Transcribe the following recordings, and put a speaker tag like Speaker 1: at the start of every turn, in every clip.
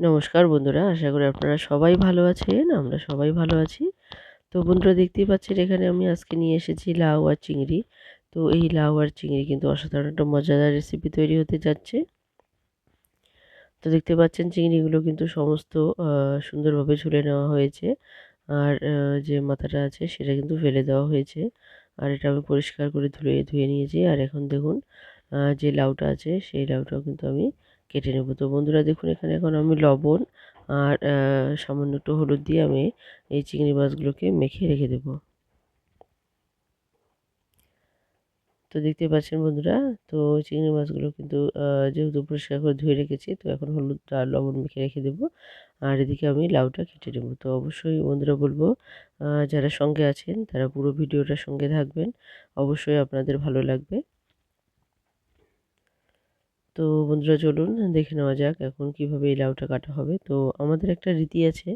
Speaker 1: নমস্কার বন্ধুরা, আশা করি আপনারা সবাই ভালো আছেন, আমরা সবাই ভালো আছি। তো বন্ধুরা দেখতেই পাচ্ছেন এখানে আমি আজকে নিয়ে এসেছি লাউ আর চিংড়ি। তো এই লাউ আর চিংড়ি কিন্তু অসাধারণ একটা মজাদার রেসিপি তৈরি হতে যাচ্ছে। তো দেখতে পাচ্ছেন চিংড়িগুলো কিন্তু সমস্ত সুন্দরভাবে ঝুলে নেওয়া হয়েছে। আর যে মাথাটা আছে সেটা কিন্তু ফেলে দেওয়া হয়েছে। আর এটা আমি পরিষ্কার করে ধুয়ে ধুয়ে নিয়েছি। আর এখন দেখুন যে লাউটা আছে সেই লাউটাও কিন্তু আমি কেটে নেব। তো বন্ধুরা দেখুন, এখানে এখন আমি লবণ আর সামান্য একটু হলুদ দিয়ে আমি এই চিংড়ি মাছগুলোকে মেখে রেখে দেবো। তো দেখতে পাচ্ছেন বন্ধুরা, তো চিংড়ি মাছগুলো কিন্তু যেহেতু পরিষ্কার করে ধুয়ে রেখেছি, তো এখন হলুদ আর লবণ মেখে রেখে দেবো। আর এদিকে আমি লাউটা কেটে নেব। তো অবশ্যই বন্ধুরা বলব যারা সঙ্গে আছেন, তারা পুরো ভিডিওটার সঙ্গে থাকবেন। অবশ্যই আপনাদের ভালো লাগবে। তো বন্ধুরা চলুন দেখে নেওয়া যাক এখন কীভাবে এই লাউটা কাটা হবে। তো আমাদের একটা রীতি আছে,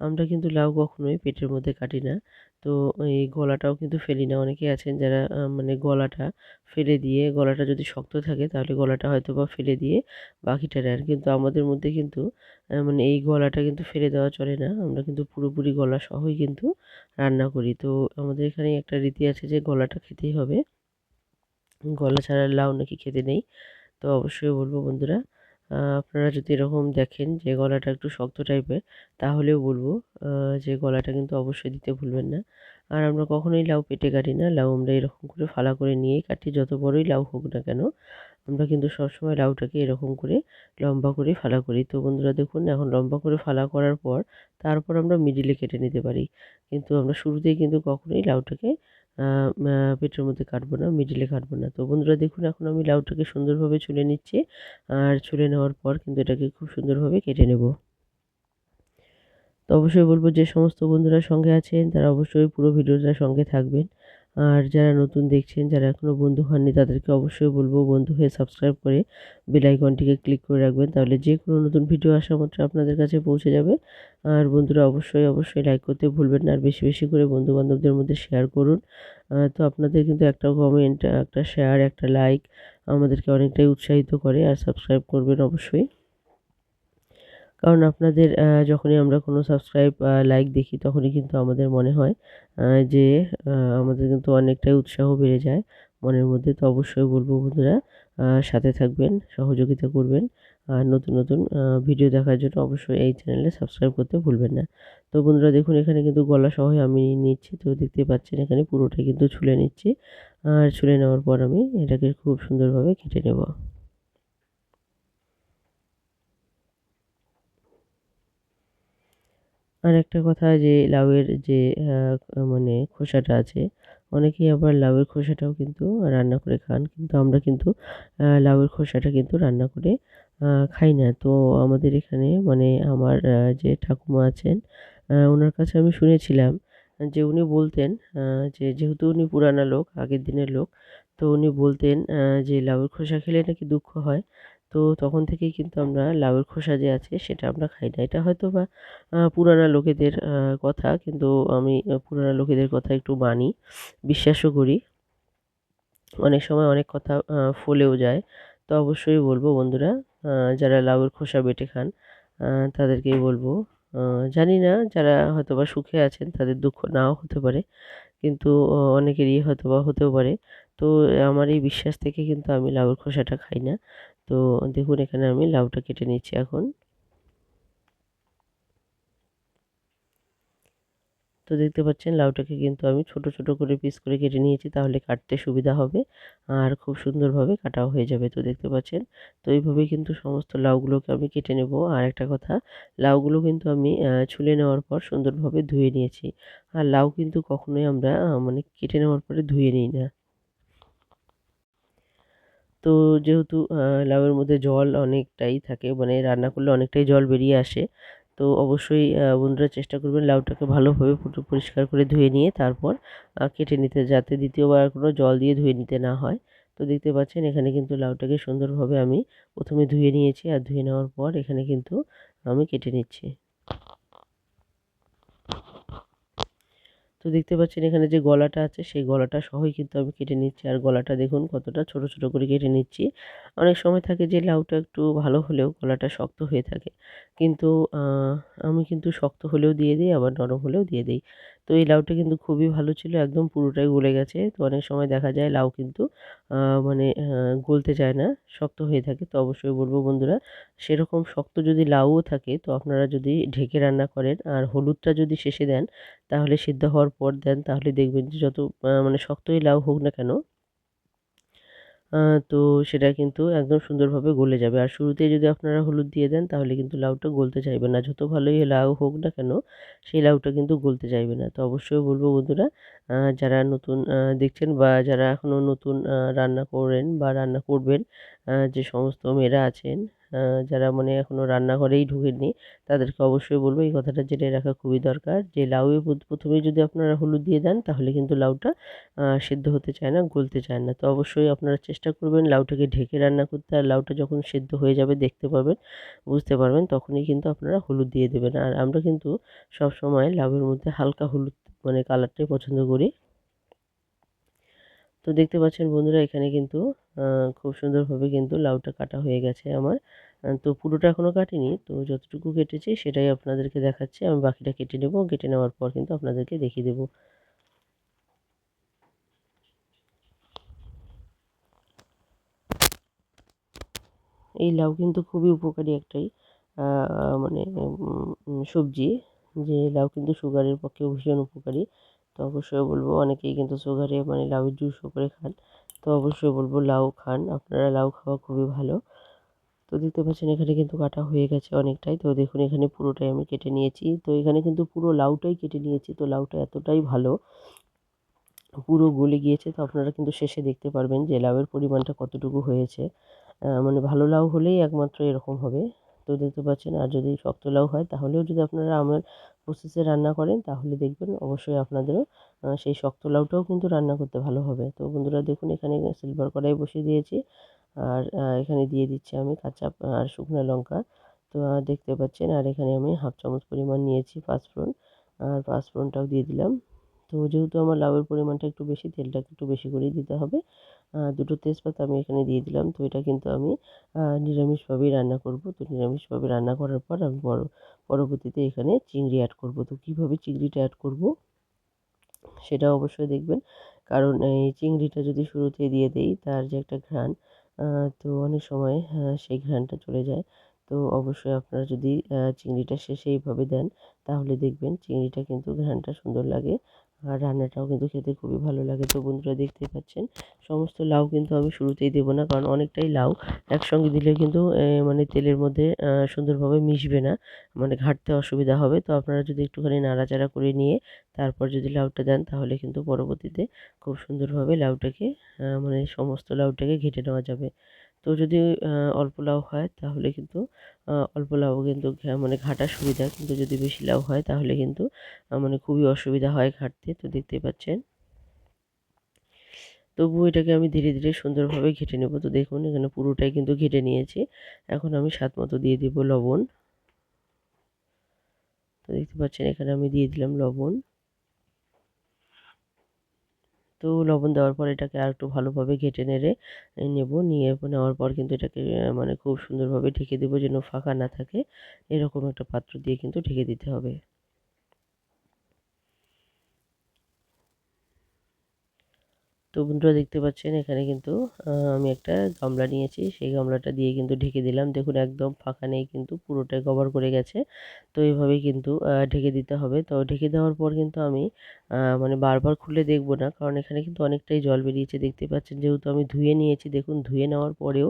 Speaker 1: আমরা কিন্তু লাউ কখনোই পেটের মধ্যে কাটি না। তো এই গলাটাও কিন্তু ফেলি না। অনেকে আছেন যারা মানে গলাটা ফেলে দিয়ে, গলাটা যদি শক্ত থাকে তাহলে গলাটা হয়তো বা ফেলে দিয়ে বাকিটা নেন। কিন্তু আমাদের মধ্যে কিন্তু মানে এই গলাটা কিন্তু ফেলে দেওয়া চলে না। আমরা কিন্তু পুরোপুরি গলা সহই কিন্তু রান্না করি। তো আমাদের এখানে একটা রীতি আছে যে গলাটা খেতেই হবে। গলা ছাড়া লাউ নাকি খেতে নেই। তো অবশ্যই বলব বন্ধুরা আপনারা যদি এরকম দেখেন যে গলাটা একটু শক্ত টাইপের তাহলেও বলব যে গলাটা কিন্তু অবশ্যই দিতে ভুলবেন না। আর আমরা কখনোই লাউ পেটে কাটি না, লাউ আমরা এরকম করে ফালা করে নিয়েই কাটি, যত বড়ই লাউ হোক না কেন, আমরা কিন্তু সবসময় লাউটাকে এরকম করে লম্বা করে ফালা করি। তো বন্ধুরা দেখুন, এখন লম্বা করে ফালা করার পর, তারপর আমরা মিডিলে কেটে নিতে পারি। কিন্তু আমরা শুরুতেই কিন্তু কখনোই লাউটাকে পেটের মধ্যে কাটবো না মিডিলে কাটবো না। তো বন্ধুরা দেখুন, এখন আমি লাউটাকে সুন্দরভাবে ছুলে নিচ্ছি আর ছুলে নেওয়ার পর কিন্তু এটাকে খুব সুন্দরভাবে কেটে নেব। তো অবশ্যই বলব যে সমস্ত বন্ধুরা সঙ্গে আছেন, তারা অবশ্যই পুরো ভিডিওটার সঙ্গে থাকবেন। আর যারা নতুন দেখছেন, যারা এখনও বন্ধু হননি, তাদেরকে অবশ্যই বলব বন্ধু হয়ে সাবস্ক্রাইব করে বেলাইকনটিকে ক্লিক করে রাখবেন, তাহলে যে কোনো নতুন ভিডিও আসা মাত্র আপনাদের কাছে পৌঁছে যাবে। আর বন্ধুরা অবশ্যই অবশ্যই লাইক করতে ভুলবেন না, আর বেশি বেশি করে বন্ধু বান্ধবদের মধ্যে শেয়ার করুন। তো আপনাদের কিন্তু একটা কমেন্ট একটা শেয়ার একটা লাইক আমাদেরকে অনেকটাই উৎসাহিত করে, আর সাবস্ক্রাইব করবেন অবশ্যই। কারণ আপনাদের যখনই আমরা কোনো সাবস্ক্রাইব লাইক দেখি তখনই কিন্তু আমাদের মনে হয় যে আমাদের কিন্তু অনেকটাই উৎসাহ বেড়ে যায় মনের মধ্যে। তো অবশ্যই বলব বন্ধুরা সাথে থাকবেন, সহযোগিতা করবেন। আর নতুন নতুন ভিডিও দেখার জন্য অবশ্যই এই চ্যানেলে সাবস্ক্রাইব করতে ভুলবেন না। তো বন্ধুরা দেখুন, এখানে কিন্তু গলা সহ আমি নিচ্ছি, তো দেখতে পাচ্ছেন এখানে পুরোটাই কিন্তু ছুলে নিচ্ছি। আর ছুলে নেওয়ার পর আমি এটাকে খুব সুন্দরভাবে কেটে নেব। আর একটা কথা যে লাউয়ের যে মানে খোসাটা আছে, অনেকেই আবার লাউয়ের খোসাটাও কিন্তু রান্না করে খান, কিন্তু আমরা কিন্তু লাউয়ের খোসাটা কিন্তু রান্না করে খাই না। তো আমাদের এখানে মানে আমার যে ঠাকুমা আছেন ওনার কাছে আমি শুনেছিলাম যে উনি বলতেন যে যেহেতু উনি পুরানা লোক, আগের দিনের লোক, তো উনি বলতেন যে লাউয়ের খোসা খেলে নাকি দুঃখ হয়। তো তখন থেকেই কিন্তু আমরা লাউয়ের খোসা যে আছে সেটা আমরা খাই না। এটা হয়তো বা পুরানা লোকেদের কথা কিন্তু আমি পুরানা লোকেদের কথা একটু মানি, বিশ্বাসও করি। অনেক সময় অনেক কথা ফলেও যায়। তো অবশ্যই বলব বন্ধুরা যারা লাউয়ের খোসা বেটে খান তাদেরকেই বলব জানি না যারা হয়তো বা সুখে আছেন তাদের দুঃখ নাও হতে পারে, কিন্তু অনেকেরই হয়তো বা হতেও পারে। তো আমার এই বিশ্বাস থেকে কিন্তু আমি লাউয়ের খোসাটা খাই না। তো দেখুন, এখানে আমি লাউটা কেটে নিচ্ছি এখন। তো দেখতে পাচ্ছেন, লাউটাকে কিন্তু আমি ছোট ছোট করে পিস করে কেটে নিয়েছি, তাহলে কাটতে সুবিধা হবে আর খুব সুন্দরভাবে কাটাও হয়ে যাবে। তো দেখতে পাচ্ছেন, তো এইভাবে কিন্তু সমস্ত লাউগুলোকে আমি কেটে নেব। আর একটা কথা, লাউগুলো কিন্তু আমি ছুলে নেওয়ার পর সুন্দরভাবে ধুয়ে নিয়েছি। আর লাউ কিন্তু কখনোই আমরা মানে কেটে নেওয়ার পরে ধুয়ে নিই না। তো যেহেতু লাউয়ের মধ্যে জল অনেকটাই থাকে মানে রান্না করলে অনেকটাই জল বেরিয়ে আসে, তো অবশ্যই বন্ধুরা চেষ্টা করবেন লাউটাকে ভালোভাবে পরিষ্কার করে ধুয়ে নিয়ে তারপর কেটে নিতে যাতে দ্বিতীয়বার কোনো জল দিয়ে ধুয়ে নিতে না হয়। তো দেখতে পাচ্ছেন এখানে কিন্তু লাউটাকে সুন্দরভাবে আমি প্রথমে ধুয়ে নিয়েছি, আর ধুয়ে নেওয়ার পর এখানে কিন্তু আমি কেটে নিচ্ছি। তো দেখতে পাচ্ছেন এখানে যে গলাটা আছে, সেই গলাটা সহই কিন্তু আমি কেটে নিচ্ছি। আর গলাটা দেখুন কতটা ছোট ছোট করে কেটে নিচ্ছি। অনেক সময় থাকে যে লাউটা একটু ভালো হলেও গলাটা শক্ত হয়ে থাকে। কিন্তু আমি কিন্তু শক্ত হলেও দিয়ে দিই, আবার নরম হলেও দিয়ে দিই। তো এই লাউটা কিন্তু খুবই ভালো ছিল, একদম পুরোটাই গলে গেছে। তো অনেক সময় দেখা যায় লাউ কিন্তু মানে গলতে চায় না, শক্ত হয়ে থাকে। তো অবশ্যই বলব বন্ধুরা, সেরকম শক্ত যদি লাউও থাকে, তো আপনারা যদি ঢেকে রান্না করেন আর হলুদটা যদি শেষে দেন, তাহলে সিদ্ধ হওয়ার পর দেন, তাহলে দেখবেন যে যত মানে শক্তই লাউ হোক না কেন তো সেটা কিন্তু একদম সুন্দরভাবে গলে যাবে। আর শুরুতে যদি আপনারা হলুদ দিয়ে দেন, তাহলে কিন্তু লাউটা গলতে চাইবে না। যত ভালোই লাউ হোক না কেন, সেই লাউটা কিন্তু গলতে চাইবে না। তো অবশ্যই বলব বন্ধুরা যারা নতুন দেখছেন বা যারা এখনও নতুন রান্না করেন বা রান্না করবেন যে সমস্ত মেয়েরা আছেন যারা মানে এখনও রান্নাঘরেই ঢুকেননি, তাদেরকে অবশ্যই বলব এই কথাটা জেনে রাখা খুবই দরকার যে লাউয়ে প্রথমেই যদি আপনারা হলুদ দিয়ে দেন, তাহলে কিন্তু লাউটা সেদ্ধ হতে চায় না, গলতে চায় না। তো অবশ্যই আপনারা চেষ্টা করবেন লাউটাকে ঢেকে রান্না করতে, আর লাউটা যখন সেদ্ধ হয়ে যাবে দেখতে পাবেন বুঝতে পারবেন, তখনই কিন্তু আপনারা হলুদ দিয়ে দেবেন। আর আমরা কিন্তু সব সময় লাউয়ের মধ্যে হালকা হলুদ মানে কালারটাই পছন্দ করি। তো দেখতে পাচ্ছেন বন্ধুরা, এখানে কিন্তু খুব সুন্দরভাবে কিন্তু লাউটা কাটা হয়ে গেছে আমার। তো পুরোটা এখনও কাটিনি। তো যতটুকু কেটেছি সেটাই আপনাদেরকে দেখাচ্ছি। আমি বাকিটা কেটে নেব। কেটে নেওয়ার পর কিন্তু আপনাদেরকে দেখিয়ে দেবো। এই লাউ কিন্তু খুবই উপকারী একটাই মানে সবজি। যে লাউ কিন্তু সুগারের পক্ষে ভীষণ উপকারী। তো অবশ্যই বলব, অনেকেই কিন্তু সুগারে মানে লাউয়ের জুসও করে খান। তো অবশ্যই বলব, লাউ খান। আপনারা লাউ খাওয়া খুবই ভালো। তো দেখতে পাচ্ছেন এখানে কিন্তু কাটা হয়ে গেছে অনেকটাই। তো দেখুন এখানে পুরোটাই আমি কেটে নিয়েছি। তো এখানে কিন্তু পুরো লাউটাই কেটে নিয়েছি। তো লাউটা এতটাই ভালো, পুরো গলে গিয়েছে। তো আপনারা কিন্তু শেষে দেখতে পারবেন যে লাউয়ের পরিমাণটা কতটুকু হয়েছে। মানে ভালো লাউ হলেই একমাত্র এরকম হবে। তো দেখতে পাচ্ছেন, আর যদি শক্ত লাউ হয়, তাহলেও যদি আপনারা আমার প্রসেসে রান্না করেন, তাহলে দেখবেন অবশ্যই আপনাদেরও সেই শক্ত লাউটাও কিন্তু রান্না করতে ভালো হবে। তো বন্ধুরা, দেখুন এখানে সিলভার কড়াই বসিয়ে দিয়েছি। আর এখানে দিয়ে দিচ্ছি আমি কাঁচা আর শুকনো লঙ্কা। তো দেখতে পাচ্ছেন, আর এখানে আমি হাফ চামচ পরিমাণ নিয়েছি পাঁচফোড়ন। আর পাঁচফোড়নটাও দিয়ে দিলাম। তো, যেহেতু আমার লাউয়ের পরিমাণটা একটু বেশি, তেলটা একটু বেশি করেই দিতে হবে। দুটো তেজপাতা আমি এখানে দিয়ে দিলাম। তো, এটা কিন্তু আমি নিরামিষভাবেই রান্না করব। তো, নিরামিষভাবে রান্না করার পর আমি বড় পরবর্তীতে এখানে চিংড়ি অ্যাড করব। তো, কীভাবে চিংড়িটা অ্যাড করব? সেটা অবশ্যই দেখবেন। কারণ, এই চিংড়িটা যদি শুরুতে দিয়ে দেই, তার যে একটা ঘ্রাণ তো অনেক সময় সেই ঘ্রাণটা চলে যায়। তো অবশ্যই আপনারা যদি চিংড়িটা শেষে এইভাবে দেন, তাহলে দেখবেন চিংড়িটা কিন্তু ঘ্রাণটা সুন্দর লাগে। আর রান্নাটাও কিন্তু খেতে খুবই ভালো লাগে। তো বন্ধুরা দেখতেই পাচ্ছেন, সমস্ত লাউ কিন্তু আমি শুরুতেই দেবো না, কারণ অনেকটাই লাউ একসঙ্গে দিলে কিন্তু মানে তেলের মধ্যে সুন্দরভাবে মিশবে না মানে ঘাটতে অসুবিধা হবে। তো আপনারা যদি একটুখানি নাড়াচাড়া করে নিয়ে তারপর যদি লাউটা দেন, তাহলে কিন্তু পরবর্তীতে খুব সুন্দরভাবে লাউটাকে মানে সমস্ত লাউটাকে ঘেটে নেওয়া যাবে। তো যদি অল্প লাউ হয় তাহলে কিন্তু অল্প লাউ কিন্তু মানে ঘাটার সুবিধা। কিন্তু যদি বেশি লাউ হয় তাহলে কিন্তু মানে খুবই অসুবিধা হয় ঘাটতে। তো দেখতেই পাচ্ছেন। তবুও এটাকে আমি ধীরে ধীরে সুন্দরভাবে ঘেটে নেব। তো দেখুন, এখানে পুরোটাই কিন্তু ঘেটে নিয়েছি। এখন আমি স্বাদ মতো দিয়ে দিব লবণ। তো দেখতে পাচ্ছেন, এখানে আমি দিয়ে দিলাম লবণ। তো লবণ দেওয়ার পর এটাকে আর একটু ভালোভাবে ঘেটে নেড়ে নেব। নিয়ে নেওয়ার পর কিন্তু এটাকে মানে খুব সুন্দরভাবে ঢেকে দেবো যেন ফাঁকা না থাকে। এরকম একটা পাত্র দিয়ে কিন্তু ঢেকে দিতে হবে। তো বন্ধুরা দেখতে পাচ্ছেন এখানে কিন্তু আমি একটা গামলা নিয়েছি। সেই গামলাটা দিয়ে কিন্তু ঢেকে দিলাম। দেখুন একদম ফাঁকা নেই কিন্তু পুরোটাই কভার করে গেছে। তো এইভাবেই কিন্তু ঢেকে দিতে হবে। তো ঢেকে দেওয়ার পর কিন্তু আমি মানে বারবার খুলে দেখব না। কারণ এখানে কিন্তু অনেকটাই জল বেরিয়েছে, দেখতে পাচ্ছেন। যেহেতু আমি ধুয়ে নিয়েছি, দেখুন, ধুয়ে নেওয়ার পরেও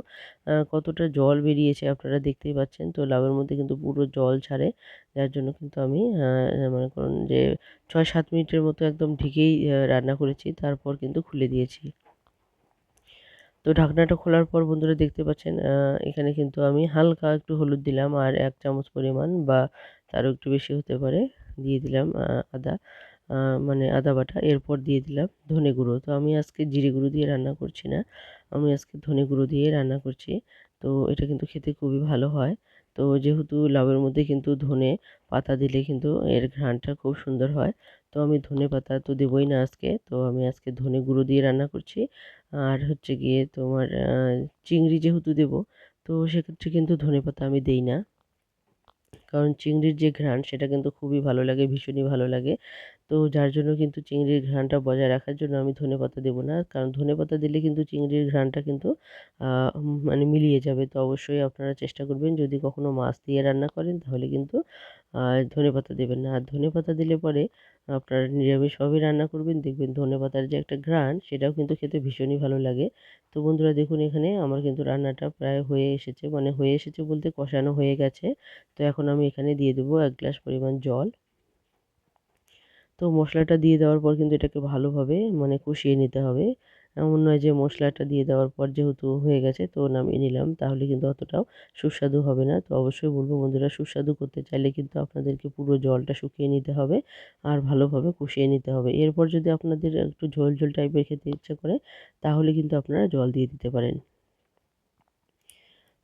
Speaker 1: কতটা জল বেরিয়েছে আপনারা দেখতেই পাচ্ছেন। তো লাউয়ের মধ্যে কিন্তু পুরো জল ছাড়ে, যার জন্য কিন্তু আমি মনে করুন যে ছয় সাত মিনিটের মতো একদম ঢেকেই রান্না করেছি, তারপর কিন্তু খুলে দিয়েছি। তো ঢাকনাটা খোলার পর বন্ধুরা দেখতে পাচ্ছেন এখানে কিন্তু আমি হালকা একটু হলুদ দিলাম, আর এক চামচ পরিমাণ বা তারও একটু বেশি হতে পারে, দিয়ে দিলাম আদা। মানে আদা বাটা, এরপর দিয়ে দিলাম ধনে গুঁড়ো। তো আমি আজকে জিরে গুঁড়ো দিয়ে রান্না করছি না। আমি আজকে ধনে গুঁড়ো দিয়ে রান্না করছি। তো এটা কিন্তু খেতে খুবই ভালো হয়। তো যেহেতু লাউয়ের মধ্যে কিন্তু ধনে পাতা দিলে কিন্তু এর ঘ্রাণটা খুব সুন্দর হয়। তো আমি ধনে পাতা তো দেবই না আজকে। তো আমি আজকে ধনে গুঁড়ো দিয়ে রান্না করছি। আর হচ্ছে গিয়ে তোমার চিংড়ি যেহেতু দেবো, তো সেক্ষেত্রে কিন্তু ধনে পাতা আমি দেই না। কারণ চিংড়ির যে ঘ্রাণ, সেটা কিন্তু খুবই ভালো লাগে, ভীষণই ভালো লাগে। তো যার জন্য কিন্তু চিংড়ির ঘ্রাণটা বজায় রাখার জন্য আমি ধনে পাতা দেবো না। কারণ ধনে পাতা দিলে কিন্তু চিংড়ির ঘ্রাণটা কিন্তু মানে মিলিয়ে যাবে। তো অবশ্যই আপনারা চেষ্টা করবেন, যদি কখনও মাছ দিয়ে রান্না করেন, তাহলে কিন্তু ধনেপাতা দেবেন না। আর ধনেপাতা দিলে পরে আপনারা নিরামিষভাবে রান্না করবেন। দেখবেন ধনেপাতার যে একটা ঘ্রাণ, সেটাও কিন্তু খেতে ভীষণই ভালো লাগে। তো বন্ধুরা, দেখুন এখানে আমার কিন্তু রান্নাটা প্রায় হয়ে এসেছে। মানে হয়ে এসেছে বলতে কষানো হয়ে গেছে। তো এখন আমি এখানে দিয়ে দেবো এক গ্লাস পরিমাণ জল। তো মশলাটা দিয়ে দেওয়ার পর কিন্তু এটাকে ভালোভাবে মানে কষিয়ে নিতে হবে। এমন নয় যে মশলাটা দিয়ে দেওয়ার পর যেহেতু হয়ে গেছে তো নামিয়ে নিলাম, তাহলে কিন্তু অতটাও সুস্বাদু হবে না। তো অবশ্যই বলব বন্ধুরা, সুস্বাদু করতে চাইলে কিন্তু আপনাদেরকে পুরো জলটা শুকিয়ে নিতে হবে আর ভালোভাবে কষিয়ে নিতে হবে। এরপর যদি আপনাদের একটু ঝোল ঝোল টাইপের খেতে ইচ্ছে করে, তাহলে কিন্তু আপনারা জল দিয়ে দিতে পারেন।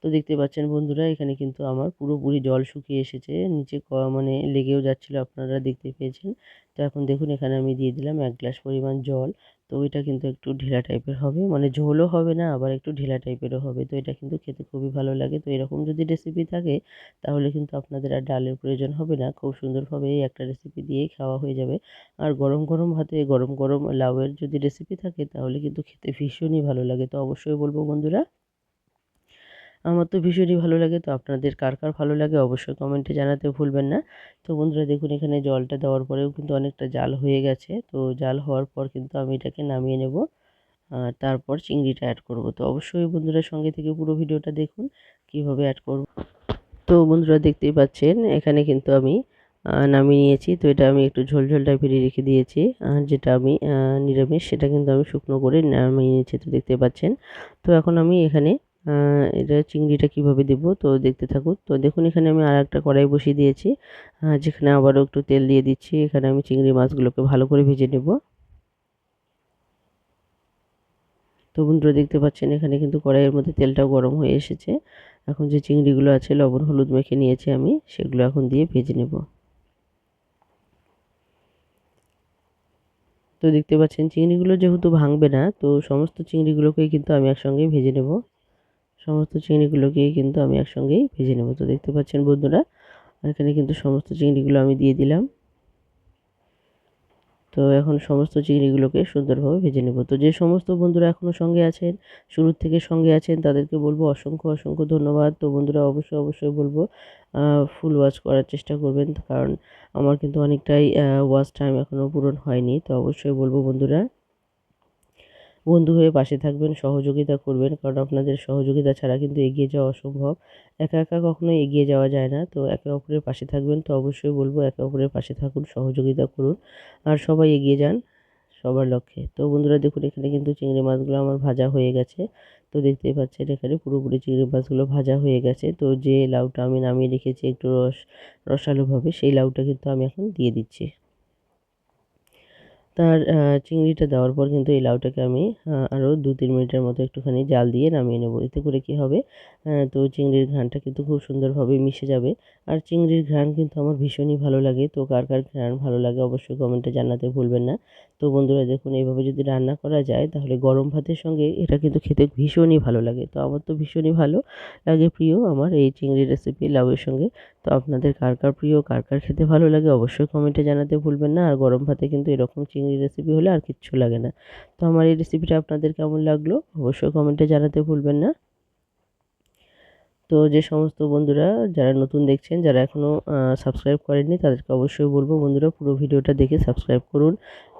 Speaker 1: তো দেখতে পাচ্ছেন বন্ধুরা, এখানে কিন্তু আমার পুরোপুরি জল শুকিয়ে এসেছে। নিচে মানে লেগেও যাচ্ছিল আপনারা দেখতে পেয়েছেন। তো এখন দেখুন, এখানে আমি দিয়ে দিলাম এক গ্লাস পরিমাণ জল। তো ওইটা কিন্তু একটু ঢিলা টাইপের হবে মানে ঝোলও হবে না, আবার একটু ঢিলা টাইপেরও হবে। তো এটা কিন্তু খেতে খুবই ভালো লাগে। তো এরকম যদি রেসিপি থাকে, তাহলে কিন্তু আপনাদের আর ডালের প্রয়োজন হবে না। খুব সুন্দরভাবে এই একটা রেসিপি দিয়েই খাওয়া হয়ে যাবে। আর গরম গরম ভাতে গরম গরম লাউয়ের যদি রেসিপি থাকে, তাহলে কিন্তু খেতে ভীষণই ভালো লাগে। তো অবশ্যই বলব বন্ধুরা আমার তো ভীষণই ভালো লাগে। তো আপনাদের কার কার ভালো লাগে অবশ্যই কমেন্টে জানাতে ভুলবেন না। তো বন্ধুরা দেখুন এখানে জলটা দেওয়ার পরেও কিন্তু অনেকটা জাল হয়ে গেছে। তো জাল হওয়ার পর কিন্তু আমি এটাকে নামিয়ে নেব। তারপর চিংড়িটা অ্যাড করব। তো অবশ্যই বন্ধুরা সঙ্গে থেকে পুরো ভিডিওটা দেখুন, কীভাবে অ্যাড করব। তো বন্ধুরা দেখতেই পাচ্ছেন, এখানে কিন্তু আমি নামিয়ে নিয়েছি। তো এটা আমি একটু ঝোল ঝোল টাইপের রেখে দিয়েছি। আর যেটা আমি নিরামিষ সেটা কিন্তু আমি শুকনো করে নামিয়ে নিয়েছি। তো দেখতে পাচ্ছেন। তো এখন আমি এখানে এটা চিংড়িটা কীভাবে দেবো? তো দেখতে থাকুন। তো দেখুন, এখানে আমি আর একটা কড়াই বসিয়ে দিয়েছি যেখানে আবারও একটু তেল দিয়ে দিচ্ছি। এখানে আমি চিংড়ি মাছগুলোকে ভালো করে ভেজে নেব। তো বন্ধুরা, দেখতে পাচ্ছেন, এখানে কিন্তু কড়াইয়ের মধ্যে তেলটাও গরম হয়ে এসেছে। এখন যে চিংড়িগুলো আছে, লবণ, হলুদ মেখে নিয়েছি আমি, সেগুলো এখন দিয়ে ভেজে নেব। তো দেখতে পাচ্ছেন, চিংড়িগুলো যেহেতু ভাঙবে না, তো সমস্ত চিংড়িগুলোকেই কিন্তু আমি একসঙ্গেই ভেজে নেব। সমস্ত চিংড়িগুলোকেই কিন্তু আমি একসঙ্গেই ভেজে নেব। তো দেখতে পাচ্ছেন বন্ধুরা, এখানে কিন্তু সমস্ত চিংড়িগুলো আমি দিয়ে দিলাম। তো এখন সমস্ত চিংড়িগুলোকে সুন্দরভাবে ভেজে নেব। তো যে সমস্ত বন্ধুরা এখনও সঙ্গে আছেন, শুরুর থেকে সঙ্গে আছেন, তাদেরকে বলব অসংখ্য অসংখ্য ধন্যবাদ। তো বন্ধুরা, অবশ্যই অবশ্যই বলব ফুল ওয়াচ করার চেষ্টা করবেন, কারণ আমার কিন্তু অনেকটাই ওয়াচ টাইম এখনও পূরণ হয়নি। তো অবশ্যই বলব বন্ধুরা বন্ধু হয়ে পাশে থাকবেন, সহযোগিতা করবেন, কারণ আপনাদের সহযোগিতা ছাড়া কিন্তু এগিয়ে যাওয়া অসম্ভব। একা একা কখনোই এগিয়ে যাওয়া যায় না, তো একে অপরের পাশে থাকবেন, তো অবশ্যই বলব একে অপরের পাশে থাকুন, সহযোগিতা করুন, আর সবাই এগিয়ে যান সবার লক্ষ্যে। তো বন্ধুরা, দেখুন, এখানে কিন্তু চিংড়ি মাছগুলো আমার ভাজা হয়ে গেছে। তো দেখতেই পাচ্ছেন, এখানে পুরোপুরি চিংড়ি মাছগুলো ভাজা হয়ে গেছে। তো যে লাউটা আমি নামিয়ে রেখেছি একটু রস, রসালোভাবে, সেই লাউটা কিন্তু আমি এখন দিয়ে দিচ্ছি। তার চিংড়িটা দেওয়ার পর কিন্তু এই লাউটাকে আমি আরও দু তিন মিনিটের মতো একটুখানি জাল দিয়ে নামিয়ে নেব। এতে করে কি হবে তো চিংড়ির ঘ্রাণটা কিন্তু খুব সুন্দরভাবে মিশে যাবে। আর চিংড়ির ঘ্রাণ কিন্তু আমার ভীষণই ভালো লাগে। তো কার কার ঘ্রাণ ভালো লাগে অবশ্যই কমেন্টে জানাতে ভুলবেন না। তো বন্ধুরা দেখুন, এইভাবে যদি রান্না করা যায়, তাহলে গরম ভাতের সঙ্গে এটা কিন্তু খেতে ভীষণই ভালো লাগে। তো আমার তো ভীষণই ভালো লাগে প্রিয় আমার এই চিংড়ি রেসিপি লাউয়ের সঙ্গে। তো আপনাদের কার কার প্রিয়, কার কার খেতে ভালো লাগে অবশ্যই কমেন্টে জানাতে ভুলবেন না। আর গরম ভাতে কিন্তু এরকম চিংড়ি রেসিপি হলে আর কিচ্ছু লাগে না। তো আমার এই রেসিপিটা আপনাদের কেমন লাগল, অবশ্যই কমেন্টে জানাতে ভুলবেন না। তো যে সমস্ত বন্ধুরা যারা নতুন দেখছেন, যারা এখনও সাবস্ক্রাইব করেননি, তাদেরকে অবশ্যই বলব বন্ধুরা পুরো ভিডিওটা দেখে সাবস্ক্রাইব করুন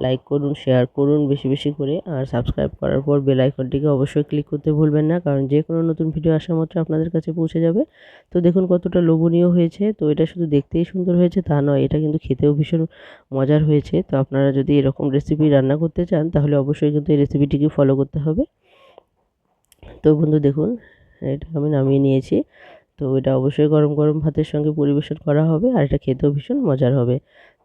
Speaker 1: লাইক করুন শেয়ার করুন বেশি বেশি করে। আর সাবস্ক্রাইব করার পর বেল আইকনটিকে অবশ্যই ক্লিক করতে ভুলবেন না, কারণ যে কোনো নতুন ভিডিও আসা মাত্র আপনাদের কাছে পৌঁছে যাবে। তো দেখুন কতটা লোভনীয় হয়েছে। তো এটা শুধু দেখতেই সুন্দর হয়েছে, তা নয়, এটা কিন্তু খেতেও ভীষণ মজার হয়েছে। তো আপনারা যদি এরকম রেসিপি রান্না করতে চান, তাহলে অবশ্যই কিন্তু এই রেসিপিটিকে ফলো করতে হবে। তো বন্ধু দেখুন এটা আমি নামিয়ে নিয়েছি। তো এটা অবশ্যই গরম গরম ভাতের সঙ্গে পরিবেশন করা হবে আর এটা খেতেও ভীষণ মজার হবে।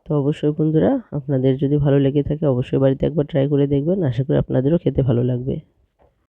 Speaker 1: তো অবশ্যই বন্ধুরা, আপনাদের যদি ভালো লেগে থাকে অবশ্যই বাড়িতে একবার ট্রাই করে দেখবেন। আশা করি আপনাদেরও খেতে ভালো লাগবে।